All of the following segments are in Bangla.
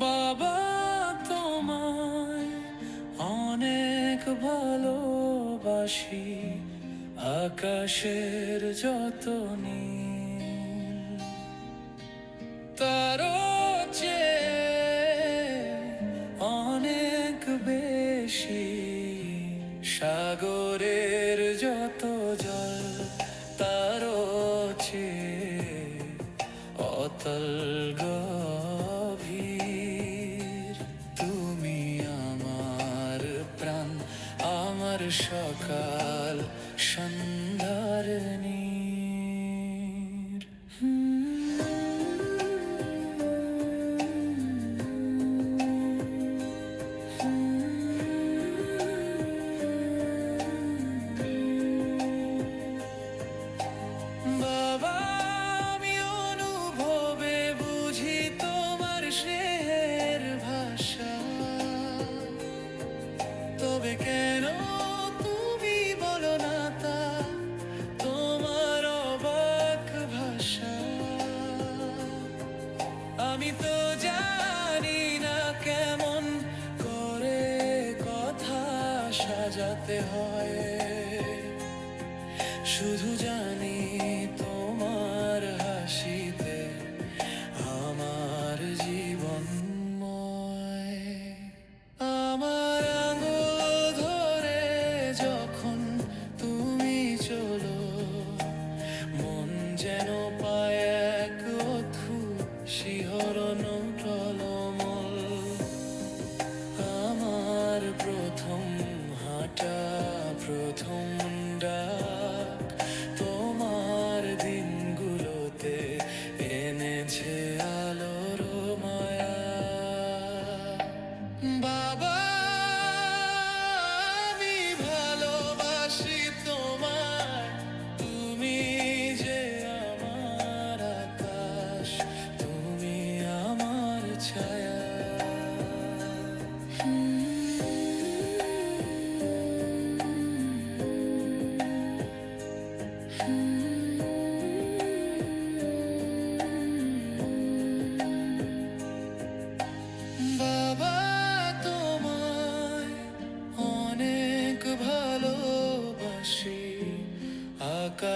বাবা তোমায় অনেক ভালোবাসি আকাশের যত নীল তারও সাগরের যত জল তার অতল গভীর। তুমি আমার প্রাণ আমার সকাল সন্ধ্যার কেন তুমি বলো না তা? তোমার অবাক ভাষা। আমি তো জানি না কেমন করে কথা সাজাতে হয়। শুধু জানি প্রথম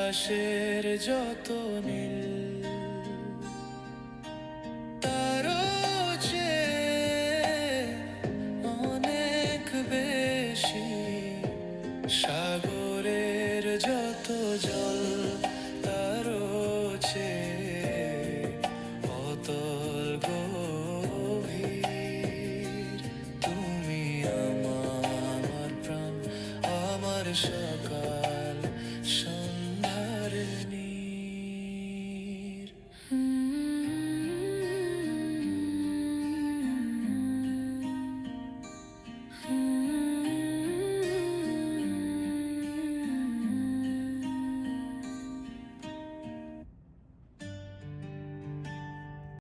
আকাশের যত নীল তারও অনেক সাগরের যত জল তুমি আমার আমার